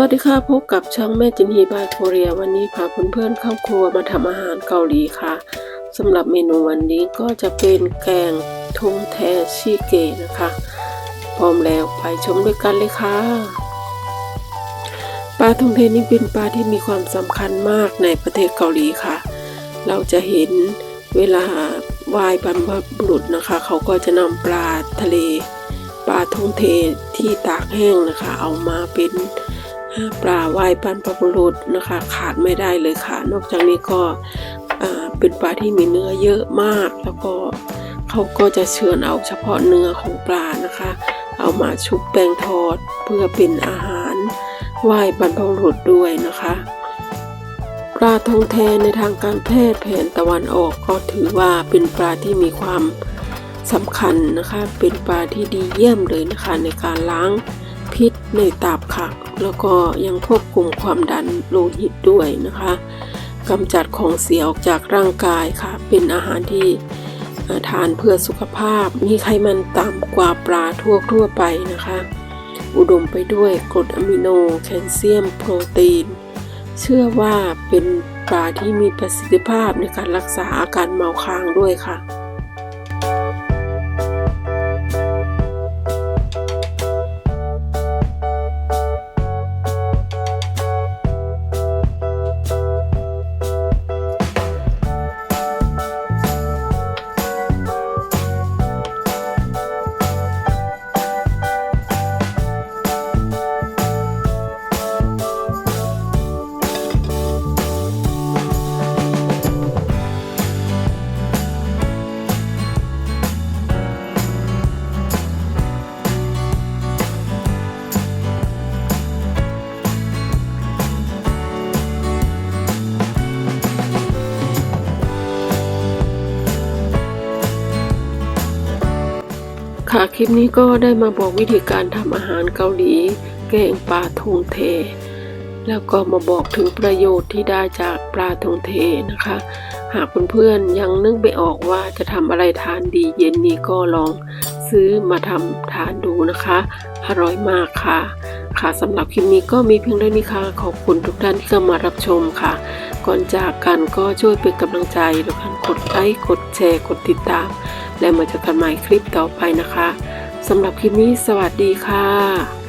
วัสดีค่ะ พบกับช่องแม่จินฮีบายโคเรีย วันนี้พาเพื่อนๆเข้าครัวมาทำอาหารเกาหลีค่ะสำหรับเมนูวันนี้ก็จะเป็นแกงทงแทชีเกนะคะ พร้อมแล้วไปชมด้วยกันเลยค่ะปลาทงเทนี่เป็นปลาที่มีความสำคัญมากในประเทศเกาหลีค่ะ เราจะเห็นเวลาไหว้บรรพบุรุษนะคะ เขาก็จะนำปลาทะเล ปลาทงเทที่ตากแห้งนะคะ เอามาเป็น ปลาไหว้บรรพบุรุษนะคะ ขาดไม่ได้เลยค่ะ นอกจากนี้ก็เป็นปลาที่มีเนื้อเยอะมาก แล้วก็เขาก็จะเชือนเอาเฉพาะเนื้อของปลานะคะ เอามาชุบแป้งทอดเพื่อเป็นอาหารไหว้บรรพบุรุษด้วยนะคะปลาทองแทนในทางการแพทย์แผนตะวันออกก็ถือว่าเป็นปลาที่มีความสำคัญนะคะ เป็นปลาที่ดีเยี่ยมเลยนะคะในการล้าง พิษในตับค่ะ แล้วก็ยังควบคุมความดันโลหิตด้วยนะคะกำจัดของเสียออกจากร่างกายค่ะ เป็นอาหารที่ทานเพื่อสุขภาพ มีไขมันต่ำกว่าปลาทั่วทั่วๆไปนะคะ อุดมไปด้วยกรดอะมิโน แคลเซียม โปรตีน เชื่อว่าเป็นปลาที่มีประสิทธิภาพในการรักษาอาการเมาค้างด้วยค่ะ ค่ะ คลิปนี้ก็ได้มาบอกวิธีการทำอาหารเกาหลี แกงปลาทงเท แล้วก็มาบอกถึงประโยชน์ที่ได้จากปลาทงเทนะคะ หากเพื่อนๆยังนึกไม่ออกว่าจะทำอะไรทานดีเย็นนี้ก็ลองซื้อมาทำทานดูนะคะ อร่อยมากค่ะ ค่ะสำหรับคลิปนี้ก็มีเพียงเท่านี้ค่ะ ขอบคุณทุกท่านที่เข้ามารับชมค่ะ ก่อนจากกันก็ช่วยเป็นกำลังใจด้วยการกดไลค์กดแชร์กดติดตาม และมาเจอกันใหม่คลิปต่อไปนะคะสำหรับคลิปนี้สวัสดีค่ะ